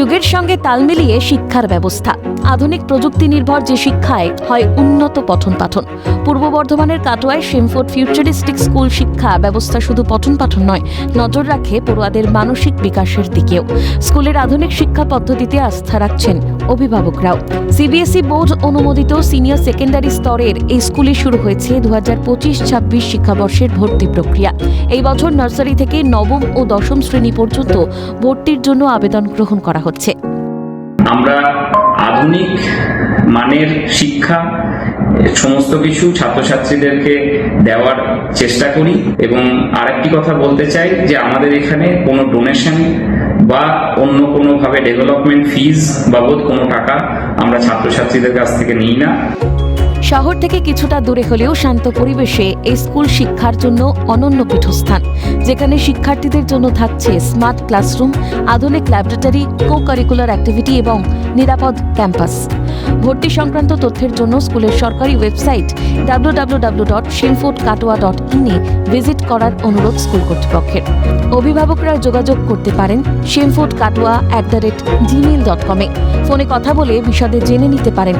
যুগের সঙ্গে তাল মিলিয়ে শিক্ষার ব্যবস্থা। আধুনিক প্রযুক্তি নির্ভর যে শিক্ষায় হয় উন্নত পঠন পাঠন। পূর্ব বর্ধমানের কাটোয়ায় শিমফোর্ড ফিউচারিস্টিক স্কুল শিক্ষা ব্যবস্থা শুধু পঠন পাঠন নয়, নজর রাখে পড়ুয়াদের মানসিক বিকাশের দিকেও। স্কুলের আধুনিক শিক্ষা পদ্ধতিতে আস্থা রাখছেন অভিভাবকরাও। সিবিএসই বোর্ড অনুমোদিত সিনিয়র সেকেন্ডারি স্তরের এই স্কুলে শুরু হয়েছে দু হাজার পঁচিশ ছাব্বিশ শিক্ষাবর্ষের ভর্তি প্রক্রিয়া। এই বছর নার্সারি থেকে নবম ও দশম শ্রেণি পর্যন্ত ভর্তির জন্য আবেদন গ্রহণ করা হচ্ছে। আমরা আধুনিক মানের শিক্ষা, সমস্ত কিছু ছাত্রছাত্রীদেরকে দেওয়ার চেষ্টা করি এবং আরেকটি কথা বলতে চাই যে আমাদের এখানে কোনো ডোনেশন বা অন্য কোনোভাবে ডেভেলপমেন্ট ফিজ বাবদ কোনো টাকা আমরা ছাত্রছাত্রীদের কাছ থেকে নিই না। শহর থেকে কিছুটা দূরে হলেও শান্ত পরিবেশে এই স্কুল শিক্ষার জন্য অনন্য পীঠস্থান, যেখানে শিক্ষার্থীদের জন্য থাকছে স্মার্ট ক্লাসরুম, আধুনিক ল্যাবরেটরি কো কারিকুলার অ্যাক্টিভিটি এবং নিরাপদ ক্যাম্পাস। ভর্তি সংক্রান্ত তথ্যের জন্য স্কুলের সরকারি ওয়েবসাইট ডট ইনে ভিজিট করার অনুরোধ স্কুল কর্তৃপক্ষের। অভিভাবকরা যোগাযোগ করতে পারেন শিমফোর্ড কাটোয়া অ্যাট ফোনে কথা বলে বিশদে জেনে নিতে পারেন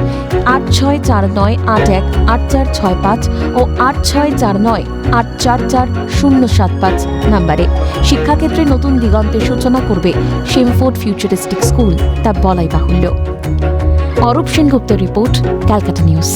আট ছয় চার নয় আট এক আট চার ছয় পাঁচ ও আট ছয় চার নয় আট চার চার শূন্য সাত পাঁচ নাম্বারে। শিক্ষাক্ষেত্রে নতুন দিগন্তের সূচনা করবে শিমফোর্ড ফিউচারিস্টিক স্কুল। তা বলাই বাহুল্য। Arup Sengupta report Calcutta news.